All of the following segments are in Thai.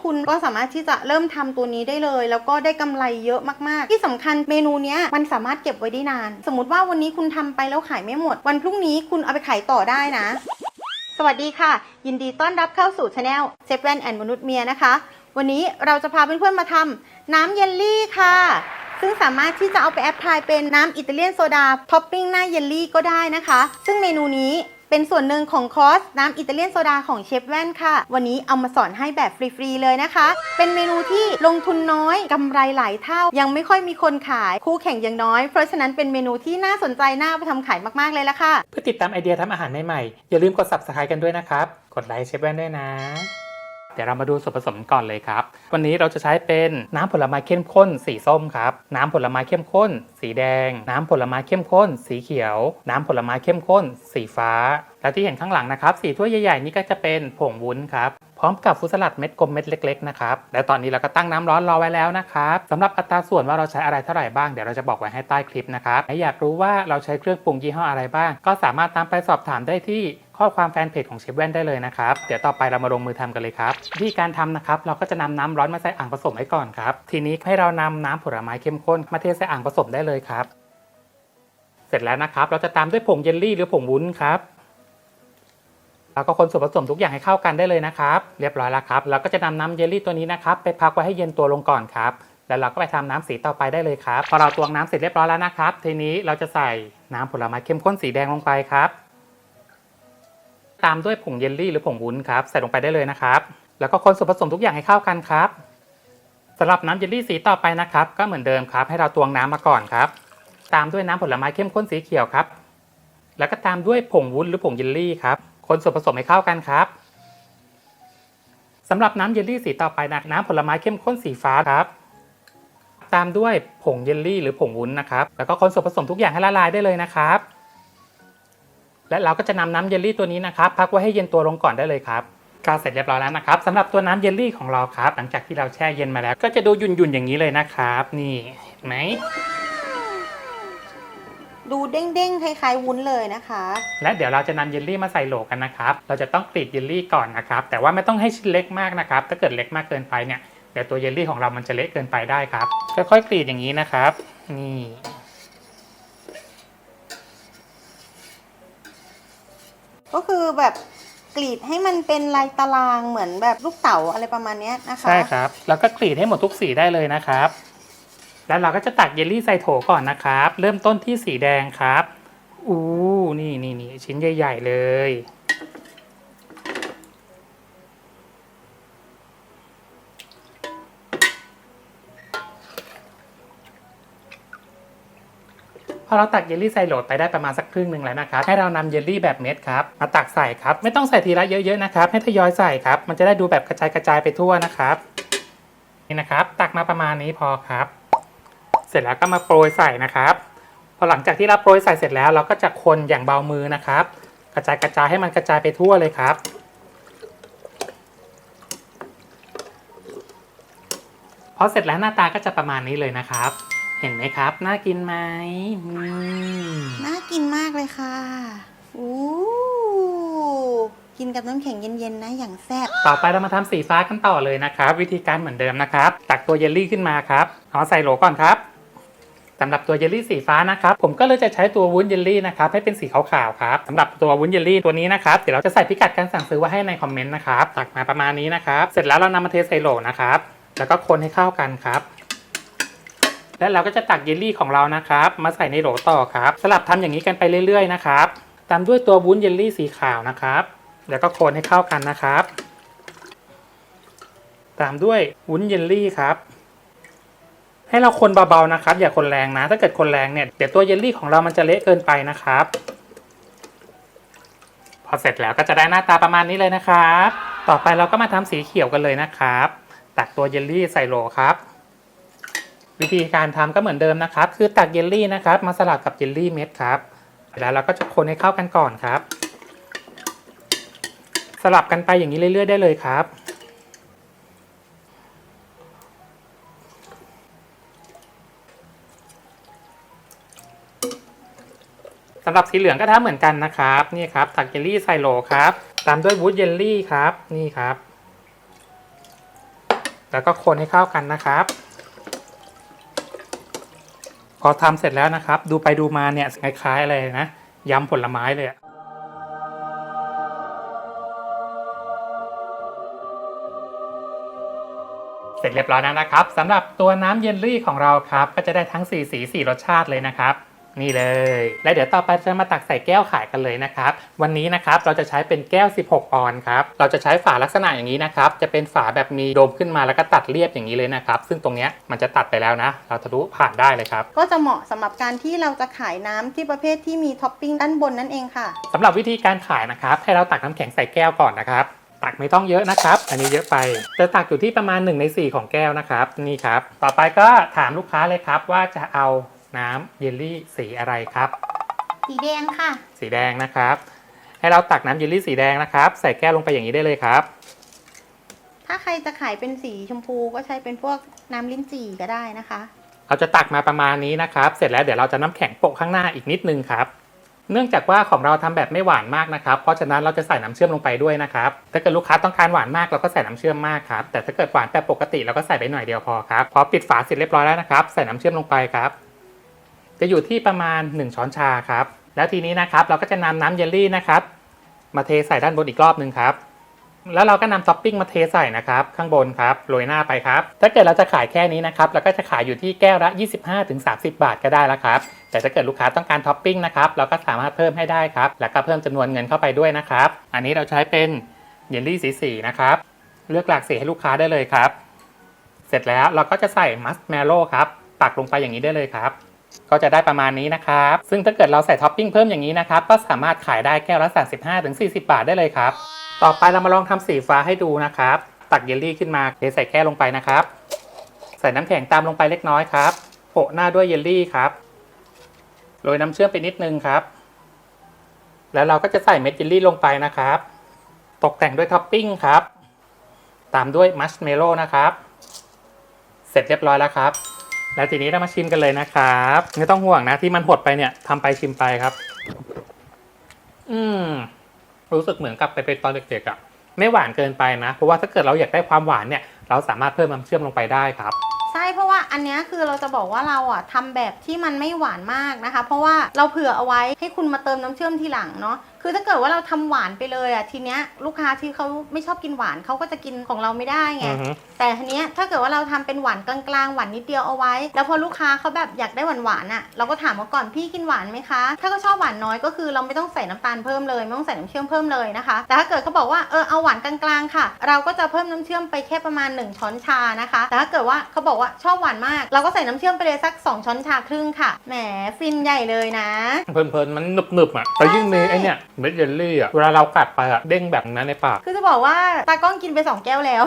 ทุนก็สามารถที่จะเริ่มทำตัวนี้ได้เลย แล้วก็ได้กำไรเยอะมาก ๆ ที่สำคัญเมนูนี้มันสามารถเก็บไว้ได้นาน สมมติว่าวันนี้คุณทำไปแล้วขายไม่หมด วันพรุ่งนี้คุณเอาไปขายต่อได้นะ สวัสดีค่ะ ยินดีต้อนรับเข้าสู่ช anel เชฟแวนแอนมนุษย์เมียนะคะ วันนี้เราจะพาเพื่อนๆมาทำน้ำเยลลี่ค่ะซึ่งสามารถที่จะเอาไปแอปพลายเป็นน้ำอิตาเลียนโซดาท็อปปิ้งหน้าเยลลี่ก็ได้นะคะ ซึ่งเมนูนี้ เป็นส่วนหนึ่งของคอร์สน้ำอิตาเลียนโซดาของเชฟแว่นค่ะ วันนี้เอามาสอนให้แบบฟรีๆเลยนะคะ เป็นเมนูที่ลงทุนน้อยกำไรหลายเท่า ยังไม่ค่อยมีคนขายคู่แข่งยังน้อย เพราะฉะนั้นเป็นเมนูที่น่าสนใจน่าเอาไปทำขายมากๆเลยละค่ะ เพื่อติดตามไอเดียทำอาหารใหม่ๆอย่าลืมกด subscribe กันด้วยนะครับ กดไลค์เชฟแว่นด้วยนะเดี๋ยวเรามาดูส่วนผสมก่อนเลยครับ วันนี้เราจะใช้เป็นน้ำผลไม้เข้มข้นสีส้มครับ น้ำผลไม้เข้มข้น สีแดง น้ำผลไม้เข้มข้น สีเขียว น้ำผลไม้เข้มข้น สีฟ้า และที่เห็นข้างหลังนะครับสีถ้วยใหญ่ๆนี่ก็จะเป็นผงวุ้นครับพร้อมกับฟุตสลัดเม็ดกลมเม็ดเล็กๆนะครับและตอนนี้เราก็ตั้งน้ำร้อนรอไว้แล้วนะครับสำหรับอัตราส่วนว่าเราใช้อะไรเท่าไหร่บ้างเดี๋ยวเราจะบอกไว้ให้ใต้คลิปนะครับและอยากรู้ว่าเราใช้เครื่องปรุงยี่ห้ออะไรบ้าง ก็สามารถตามไปสอบถามได้ที่ข้อความแฟนเพจของเชฟแว่นได้เลยนะครับ เดี๋ยวต่อไปเรามาลงมือทำกันเลยครับวิธีการทำนะครับ เราก็จะนำน้ำร้อนมาใส่อ่างผสมไว้ก่อนครับ ทีนี้ให้เรานำน้ำผลไม้เข้มข้นมาเทใส่อ่างผสมได้เลยครับ เสร็จแล้วนะครับ เราจะตามด้วยผงเยลลี่หรือผงวุ้นครับ แล้วก็คนส่วนผสมทุกอย่างให้เข้ากันได้เลยนะครับ เรียบร้อยแล้วครับ เราก็จะนำน้ำเยลลี่ตัวนี้นะครับไปพักไว้ให้เย็นตัวลงก่อนครับ แล้วเราก็ไปทำน้ำสีต่อไปได้เลยครับ พอเราตวงน้ำเสร็จเรียบร้อยแล้วนะครับ ทีนี้เราจะใส่น้ำผลไม้เข้มข้นสีแดงลงไปครับ ตามด้วยผงเยลลี่หรือผงวุ้นครับใส่ลงไปได้เลยนะครับ แล้วก็คนส่วนผสมทุกอย่างให้เข้ากันครับสำหรับน้ำเยลลี่สีต่อไปนะครับ ก็เหมือนเดิมครับ ให้เราตวงน้ำมาก่อนครับ ตามด้วยน้ำผลไม้เข้มข้นสีเขียวครับ แล้วก็ตามด้วยผงวุ้นหรือผงเยลลี่ครับ คนส่วนผสมให้เข้ากันครับสำหรับน้ำเยลลี่สีต่อไปนะน้ำผลไม้เข้มข้นสีฟ้าครับ ตามด้วยผงเยลลี่หรือผงวุ้นนะครับ แล้วก็คนส่วนผสมทุกอย่างให้ละลายได้เลยนะครับ และเราก็จะนำน้ำเยลลี่ตัวนี้นะครับ พักไว้ให้เย็นตัวลงก่อนได้เลยครับก็เสร็จเรียบร้อยแล้วนะครับสำหรับตัวน้ำเยลลี่ของเราครับ หลังจากที่เราแช่เย็นมาแล้ว ก็จะดูหยุ่นๆอย่างนี้เลยนะครับ นี่เห็นไหม ดูเด้งๆคล้ายๆวุ้นเลยนะคะ และเดี๋ยวเราจะนำเยลลี่มาใส่โหลกันนะครับ เราจะต้องกรีดเยลลี่ก่อนนะครับ แต่ว่าไม่ต้องให้ชิ้นเล็กมากนะครับ ถ้าเกิดเล็กมากเกินไปเนี่ยเดี๋ยวตัวเยลลี่ของเรามันจะเละเกินไปได้ครับ ค่อยๆกรีดอย่างนี้นะครับ นี่ ก็คือแบบกรีดให้มันเป็นลายตารางเหมือนแบบลูกเต๋าอะไรประมาณเนี้ยนะคะ ใช่ครับ แล้วก็กรีดให้หมดทุกสีได้เลยนะครับ แล้วเราก็จะตักเยลลี่ใส่โถก่อนนะครับ เริ่มต้นที่สีแดงครับ อู้ นี่นี่นี่ชิ้นใหญ่ ๆ เลย พอเราตักเยลลี่ใส่โหลดไปได้ประมาณสักครึ่งหนึ่งแล้วนะครับ ให้เรานำเยลลี่แบบเม็ดครับ มาตักใส่ครับ ไม่ต้องใส่ทีละเยอะๆนะครับ ให้ทยอยใส่ครับ มันจะได้ดูแบบกระจายกระจายๆไปทั่วนะครับ นี่นะครับ ตักมาประมาณนี้พอครับ เสร็จแล้วก็มาโปรยใส่นะครับพอหลังจากที่เราโปรยใส่เสร็จแล้ว เราก็จะคนอย่างเบามือนะครับ กระจายกระจายให้มันกระจายไปทั่วเลยครับพอเสร็จแล้วหน้าตาก็จะประมาณนี้เลยนะครับ เห็นไหมครับ น่ากินไหมอืมน่ากินมากเลยค่ะอู้กินกับน้ำแข็งเย็นๆนะอย่างแซ่บต่อไปเรามาทำสีฟ้ากันต่อเลยนะครับ วิธีการเหมือนเดิมนะครับ ตักตัวเยลลี่ขึ้นมาครับเอาใส่โหลก่อนครับ สำหรับตัวเยลลี่สีฟ้านะครับผมก็เลยจะใช้ตัววุ้นเยลลี่นะครับให้เป็นสีขาวๆครับสำหรับตัววุ้นเยลลี่ตัวนี้นะครับเดี๋ยวเราจะใส่พิกัดการสั่งซื้อไว้ให้ในคอมเมนต์นะครับตักมาประมาณนี้นะครับเสร็จแล้วเรานำมาเทใส่โหลนะครับแล้วก็คนให้เข้ากันครับและเราก็จะตักเยลลี่ของเรานะครับ มาใส่ในโหลต่อครับ สลับทำอย่างนี้กันไปเรื่อยๆนะครับตามด้วยตัววุ้นเยลลี่สีขาวนะครับ แล้วก็คนให้เข้ากันนะครับ ตามด้วยวุ้นเยลลี่ครับ ให้เราคนเบาๆนะครับ อย่าคนแรงนะ ถ้าเกิดคนแรงเนี่ยเดี๋ยวตัวเยลลี่ของเรามันจะเละเกินไปนะครับ พอเสร็จแล้วก็จะได้หน้าตาประมาณนี้เลยนะครับ ต่อไปเราก็มาทำสีเขียวกันเลยนะครับ ตักตัวเยลลี่ใส่โหลครับ วิธีการทำก็เหมือนเดิมนะครับ คือตักเยลลี่นะครับ มาสลับกับเยลลี่เม็ดครับแล้วเราก็จะคนให้เข้ากันก่อนครับ สลับกันไปอย่างนี้เรื่อย ๆ ได้เลยครับ สำหรับสีเหลืองก็ทำเหมือนกันนะครับนี่ครับตักเยลลี่ใส่โหลครับ ตามด้วยวูดเยลลี่ครับนี่ครับ แล้วก็คนให้เข้ากันนะครับ พอทำเสร็จแล้วนะครับ ดูไปดูมาเนี่ยคล้ายๆอะไรนะยำผลไม้เลยอะเสร็จเรียบร้อยแล้วนะครับสำหรับตัวน้ำเยลลี่ของเราครับ ก็จะได้ทั้ง 4 สี 4 รสชาติเลยนะครับ นี่เลย และเดี๋ยวต่อไปจะมาตักใส่แก้วขายกันเลยนะครับ วันนี้นะครับเราจะใช้เป็นแก้ว 16 ออนซ์ครับ เราจะใช้ฝาลักษณะอย่างนี้นะครับ จะเป็นฝาแบบมีโดมขึ้นมาแล้วก็ตัดเรียบอย่างนี้เลยนะครับ ซึ่งตรงเนี้ยมันจะตัดไปแล้วนะ เราทะลุผ่านได้เลยครับ ก็จะเหมาะสำหรับการที่เราจะขายน้ำที่ประเภทที่มีท็อปปิ้งด้านบนนั่นเองค่ะ สำหรับวิธีการขายนะครับ ให้เราตักน้ำแข็งใส่แก้วก่อนนะครับ ตักไม่ต้องเยอะนะครับ อันนี้เยอะไป จะตักอยู่ที่ประมาณ1ใน4 ของแก้วนะครับ นี่ครับ ต่อไปก็ถามลูกค้าเลยครับว่าจะเอา น้ำเยลลี่สีอะไรครับ สีแดงค่ะ สีแดงนะครับ ให้เราตักน้ำเยลลี่สีแดงนะครับ ใส่แก้วลงไปอย่างนี้ได้เลยครับ ถ้าใครจะขายเป็นสีชมพูก็ใช้เป็นพวกน้ำลิ้นจี่ก็ได้นะคะ เราจะตักมาประมาณนี้นะครับ เสร็จแล้วเดี๋ยวเราจะน้ำแข็งโปะข้างหน้าอีกนิดนึงครับเนื่องจากว่าของเราทำแบบไม่หวานมากนะครับ เพราะฉะนั้นเราจะใส่น้ำเชื่อมลงไปด้วยนะครับ ถ้าเกิดลูกค้าต้องการหวานมากเราก็ใส่น้ำเชื่อมมากครับ แต่ถ้าเกิดหวานแบบปกติเราก็ใส่ไปหน่อยเดียวพอครับ พอปิดฝาเสร็จเรียบร้อยแล้วนะครับ ใส่น้ำเชื่อมลงไปครับ จะอยู่ที่ประมาณ 1 ช้อนชาครับ แล้วทีนี้นะครับเราก็จะนำน้ำเยลลี่นะครับ มาเทใส่ด้านบนอีกรอบหนึ่งครับ แล้วเราก็นำท็อปปิ้งมาเทใส่นะครับข้างบนครับโรยหน้าไปครับ ถ้าเกิดเราจะขายแค่นี้นะครับเราก็จะขายอยู่ที่แก้วละ 25-30 บาทก็ได้แล้วครับ แต่ถ้าเกิดลูกค้าต้องการท็อปปิ้งนะครับเราก็สามารถเพิ่มให้ได้ครับ แล้วก็เพิ่มจำนวนเงินเข้าไปด้วยนะครับ อันนี้เราใช้เป็นเยลลี่สีสีนะครับ เลือกหลากสีให้ลูกค้าได้เลยครับ เสร็จแล้วเราก็จะใส่มัสเมโล่ครับตักลงไปอย่างนี้ได้เลยครับ ก็จะได้ประมาณนี้นะครับ ซึ่งถ้าเกิดเราใส่ท็อปปิ้งเพิ่มอย่างนี้นะครับ ก็สามารถขายได้แก้วละ35-40 บาทได้เลยครับ ต่อไปเรามาลองทำสีฟ้าให้ดูนะครับ ตักเยลลี่ขึ้นมาเทใส่แก้วลงไปนะครับ ใส่น้ำแข็งตามลงไปเล็กน้อยครับโปะหน้าด้วยเยลลี่ครับ โรยน้ำเชื่อมไปนิดนึงครับ แล้วเราก็จะใส่เม็ดเยลลี่ลงไปนะครับ ตกแต่งด้วยท็อปปิ้งครับ ตามด้วยมัชเมลโล่นะครับ เสร็จเรียบร้อยแล้วครับ แล้วทีนี้เรามาชิมกันเลยนะครับ ไม่ต้องห่วงนะที่มันหดไปเนี่ยทำไปชิมไปครับ อืม รู้สึกเหมือนกับไปเป็นตอนเด็กๆอะ่ะ ไม่หวานเกินไปนะ เพราะว่าถ้าเกิดเราอยากได้ความหวานเนี่ย เราสามารถเพิ่มน้ำเชื่อมลงไปได้ครับใช่เพราะว่าอันนี้คือเราจะบอกว่าเราอะทำแบบที่มันไม่หวานมากนะคะ เพราะว่าเราเผื่อเอาไว้ให้คุณมาเติมน้ำเชื่อมทีหลังเนาะ คือถ้าเกิดว่าเราทำหวานไปเลยอะทีเนี้ยลูกค้าที่เขาไม่ชอบกินหวานเขาก็จะกินของเราไม่ได้ไง อือฮึ แต่ทีเนี้ยถ้าเกิดว่าเราทำเป็นหวานกลางๆหวานนิดเดียวเอาไว้ แล้วพอลูกค้าเขาแบบอยากได้หวานๆอะเราก็ถามเขาก่อนพี่กินหวานไหมคะ ถ้าเขาชอบหวานน้อยก็คือเราไม่ต้องใส่น้ำตาลเพิ่มเลยไม่ต้องใส่น้ำเชื่อมเพิ่มเลยนะคะ แต่ถ้าเกิดเขาบอกว่าเออเอาหวานกลางๆค่ะ เราก็จะเพิ่มน้ำเชื่อมไปแค่ประมาณ 1 ช้อนชานะคะ แต่ถ้าเกิดว่าเขาบอกว่าชอบหวานมาก เราก็ใส่น้ำเชื่อมไปเลยสัก 2 ช้อนชาครึ่งค่ะแหมฟินใหญ่เลยนะ เพลินๆมันหนึบๆอะแต่ยิ่งมีไอเนี่ยเม็ดเยลลี่อะเวลาเรากัดไปอะเด้งแบบนั้นในปาก คือจะบอกว่าตากล้องกินไป 2 แก้วแล้ว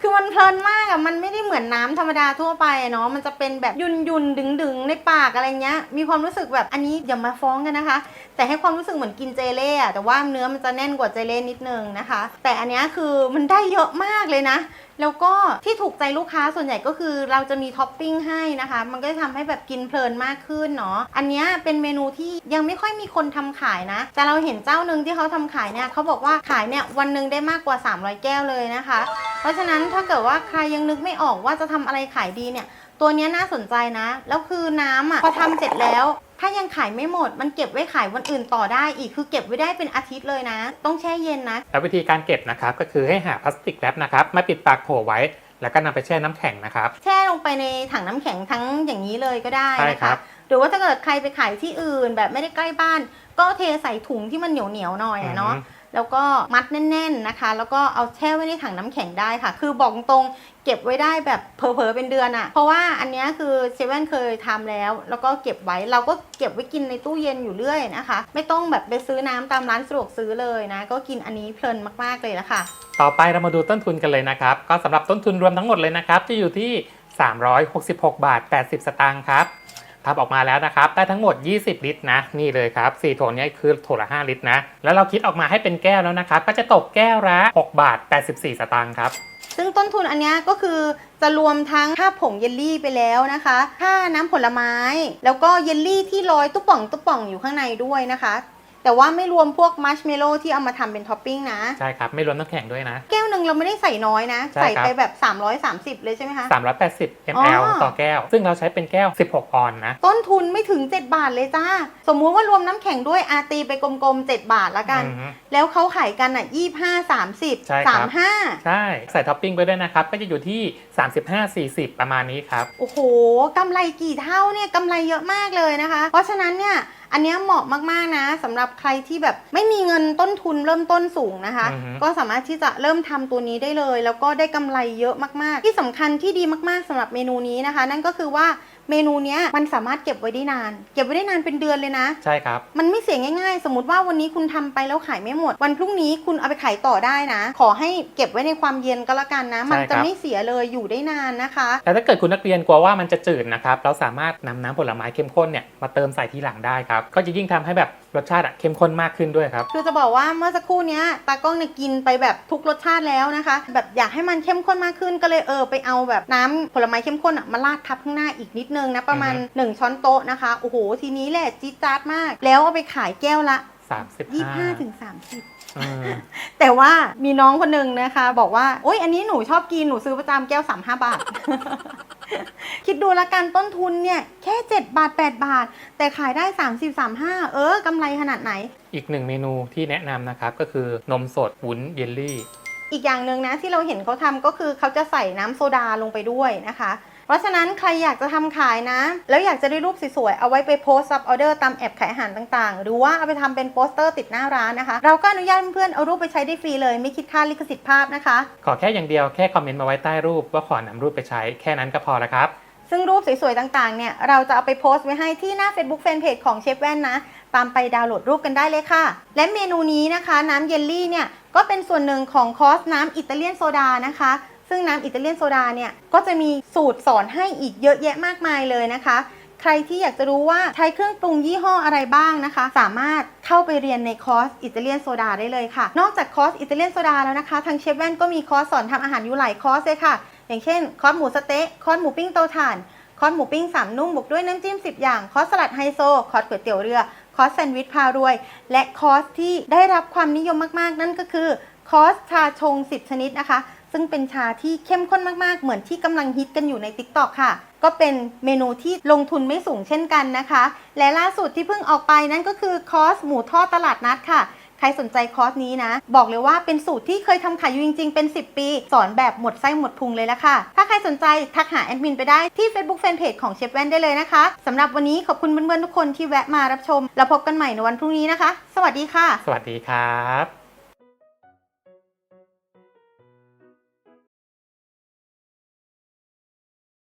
คือมันเพลินมากอะมันไม่ได้เหมือนน้ำธรรมดาทั่วไปเนาะมันจะเป็นแบบยุนยุนดึงดึงในปากอะไรเงี้ย มีความรู้สึกแบบอันนี้อย่ามาฟ้องกันนะคะ แต่ให้ความรู้สึกเหมือนกินเจเล่อะแต่ว่าเนื้อมันจะแน่นกว่าเจเล่นิดนึงนะคะ แต่อันนี้คือมันได้เยอะมากเลยนะ แล้วก็ที่ถูกใจลูกค้าส่วนใหญ่ก็คือเราจะมีท็อปปิ้งให้นะคะ มันก็จะทำให้แบบกินเพลินมากขึ้นเนาะ อันเนี้ยเป็นเมนูที่ยังไม่ค่อยมีคนทำขายนะ แต่เราเห็นเจ้าหนึ่งที่เขาทำขายเนี่ยเขาบอกว่าขายเนี่ยวันหนึ่งได้มากกว่า 300 แก้วเลยนะคะ เพราะฉะนั้นถ้าเกิดว่าใครยังนึกไม่ออกว่าจะทำอะไรขายดีเนี่ย ตัวเนี้ยน่าสนใจนะ แล้วคือน้ำอะพอทำเสร็จแล้ว ถ้ายังขายไม่หมด มันเก็บไว้ขายวันอื่นต่อได้อีกคือเก็บไว้ได้เป็นอาทิตย์เลยนะ ต้องแช่เย็นนะแล้ววิธีการเก็บนะครับก็คือให้หาพลาสติกแรปนะครับมาปิดปากโถไว้ แล้วก็นำไปแช่น้ำแข็งนะครับ แช่ลงไปในถังน้ำแข็งทั้งอย่างนี้เลยก็ได้ใช่นะครัคะบหรือว่าถ้าเกิดใครไปขายที่อื่นแบบไม่ได้ใกล้บ้าน ก็เทใส่ถุงที่มันเหนียวเหนียวๆหน่อยอะเนาะอือฮึ แล้วก็มัดแน่น ๆนะคะ แล้วก็เอาแช่ไว้ในถังน้ำแข็งได้ค่ะ คือบอกตรงเก็บไว้ได้แบบเผลอๆเป็นเดือนอะเพราะว่าอันนี้คือเซเว่นเคยทำแล้ว แล้วก็เก็บไว้เราก็เก็บไว้กินในตู้เย็นอยู่เรื่อยนะคะ ไม่ต้องแบบไปซื้อน้ำตามร้านสะดวกซื้อเลยนะ ก็กินอันนี้เพลินมากๆเลยละค่ะ ต่อไปเรามาดูต้นทุนกันเลยนะครับ ก็สำหรับต้นทุนรวมทั้งหมดเลยนะครับจะอยู่ที่ 366 บาท 80 สตางค์ครับ ทับออกมาแล้วนะครับ ได้ทั้งหมด 20 ลิตรนะ นี่เลยครับ4โถเนี้คือโถละ 5 ลิตรนะ แล้วเราคิดออกมาให้เป็นแก้วแล้วนะครับ ก็จะตกแก้วละ6บาท 84 สตางค์ครับ ซึ่งต้นทุนอันนี้ก็คือจะรวมทั้งค่าผงเยลลี่ไปแล้วนะคะ ค่าน้ำผลไม้ แล้วก็เยลลี่ที่ลอยตุ๊ป่องตุ๊ป่องอยู่ข้างในด้วยนะคะ แต่ว่าไม่รวมพวกมัชเมลโล่ที่เอามาทำเป็นท็อปปิ้งนะ ใช่ครับ ไม่รวมน้ำแข็งด้วยนะ แก้วหนึ่งเราไม่ได้ใส่น้อยนะใช่ใส่ครับไปแบบ 330 เลยใช่ไหมคะ380อ๋ ml อต่อแก้ว ซึ่งเราใช้เป็นแก้ว 16 ออนนะ ต้นทุนไม่ถึง 7 บาทเลยจ้า สมมุติว่ารวมน้ำแข็งด้วยอาตีไปกลมๆ 7 บาทละกันอือฮึแล้วเขาขายกันอะ 25 30ใช่ครับ35 ใช่ ใส่ท็อปปิ้งไปด้วยนะครับ ก็จะอยู่ที่ 35-40 ประมาณนี้ครับ โอ้โหกำไรกี่เท่าเนี่ยกำไรเยอะมากเลยนะคะ เพราะฉะนั้นเนี่ย อันเนี้ยเหมาะมากๆนะสำหรับใครที่แบบไม่มีเงินต้นทุนเริ่มต้นสูงนะคะ อือฮึ ก็สามารถที่จะเริ่มทำตัวนี้ได้เลย แล้วก็ได้กำไรเยอะมากๆ ที่สำคัญที่ดีมากๆสำหรับเมนูนี้นะคะ นั่นก็คือว่า เมนูเนี้ยมันสามารถเก็บไว้ได้นาน เก็บไว้ได้นานเป็นเดือนเลยนะ ใช่ครับ มันไม่เสียง่ายๆ สมมติว่าวันนี้คุณทำไปแล้วขายไม่หมด วันพรุ่งนี้คุณเอาไปขายต่อได้นะ ขอให้เก็บไว้ในความเย็นก็แล้วกันนะ มันใช่ครับจะไม่เสียเลยอยู่ได้นานนะคะ แต่ถ้าเกิดคุณนักเรียนกลัวว่ามันจะจืดนะครับ เราสามารถนำน้ำผลไม้เข้มข้นเนี่ยมาเติมใส่ทีหลังได้ครับ ก็จะยิ่งทำให้แบบ รสชาติอะเข้มข้นมากขึ้นด้วยครับ คือจะบอกว่าเมื่อสักครู่เนี้ยตากล้องเนี่ยกินไปแบบทุกรสชาติแล้วนะคะ แบบอยากให้มันเข้มข้นมากขึ้นก็เลยเออไปเอาแบบน้ำผลไม้เข้มข้นอะมาราดทับข้างหน้าอีกนิดนึงนะประมาณอือฮึ1ช้อนโต๊ะนะคะโอ้โหทีนี้แหละจี๊ดจ๊าดมาก แล้วเอาไปขายแก้วละ 35 25ถึง30 อืม แต่ว่ามีน้องคนหนึ่งนะคะ บอกว่า โอ๊ย อันนี้หนูชอบกิน หนูซื้อประจำแก้ว 35 บาท คิดดูละกันต้นทุนเนี่ย แค่ 7 บาท 8 บาท แต่ขายได้ 30 35 เออกำไรขนาดไหน อีกหนึ่งเมนูที่แนะนำนะครับ ก็คือนมสดวุ้นเยลลี่ อีกอย่างหนึ่งนะที่เราเห็นเขาทำก็คือเขาจะใส่น้ำโซดาลงไปด้วยนะคะ เพราะฉะนั้นใครอยากจะทำขายนะ แล้วอยากจะได้รูปสวยๆ เอาไว้ไปโพสต์ซับออเดอร์ตามแอปขายอาหารต่างๆ หรือว่าเอาไปทำเป็นโปสเตอร์ติดหน้าร้านนะคะ เราก็อนุญาตเพื่อนๆเอารูปไปใช้ได้ฟรีเลย ไม่คิดค่าลิขสิทธิ์ภาพนะคะ ขอแค่อย่างเดียวแค่คอมเมนต์มาไว้ใต้รูปว่าขอนำรูปไปใช้แค่นั้นก็พอแล้วครับซึ่งรูปสวยๆ ต่างๆ เนี่ย เราจะเอาไปโพสต์ไว้ให้ที่หน้า Facebook Fanpage ของเชฟแว่นนะ ตามไปดาวน์โหลดรูปกันได้เลยค่ะ และเมนูนี้นะคะ น้ำเยลลี่เนี่ย ก็เป็นส่วนหนึ่งของคอร์สน้ำอิตาเลียนโซดานะคะ ซึ่งน้ำอิตาเลียนโซดาเนี่ยก็จะมีสูตรสอนให้อีกเยอะแยะมากมายเลยนะคะ ใครที่อยากจะรู้ว่าใช้เครื่องปรุงยี่ห้ออะไรบ้างนะคะ สามารถเข้าไปเรียนในคอร์สอิตาเลียนโซดาได้เลยค่ะ นอกจากคอร์สอิตาเลียนโซดาแล้วนะคะทางเชฟแว่นก็มีคอร์สสอนทำอาหารอยู่หลายคอร์สเลยค่ะ อย่างเช่น คอร์สหมูสเต๊ะคอร์สหมูปิ้งเตาถ่านคอร์สหมูปิ้งสามนุ่มบวกด้วยน้ำจิ้ม 10 อย่าง คอร์สสลัดไฮโซ คอร์สก๋วยเตี๋ยวเรือ คอร์สแซนด์วิชพารวย และคอร์สที่ได้รับความนิยมมากๆ นั่นก็คือ คอร์สชาชง 10 ชนิดนะคะ ซึ่งเป็นชาที่เข้มข้นมากๆ เหมือนที่กำลังฮิตกันอยู่ใน t ิ k t o k ค่ะ ก็เป็นเมนูที่ลงทุนไม่สูงเช่นกันนะคะ และล่าสุดที่เพิ่งออกไปนั่นก็คือคอร์สหมูทอดตลาดนัดค่ะใครสนใจคอร์สนี้นะ บอกเลยว่าเป็นสูตรที่เคยทำขายอยู่จริง ๆ เป็น 10 ปี สอนแบบหมดไส้หมดพุงเลยละค่ะ ถ้าใครสนใจทักหาแอดมินไปได้ที่ Facebook Fanpage ของเชฟแว่นได้เลยนะคะสำหรับวันนี้ขอบคุณเพื่อนๆทุกคนที่แวะมารับชม แล้วพบกันใหม่ในวันพรุ่งนี้นะคะ สวัสดีค่ะ สวัสดีครับ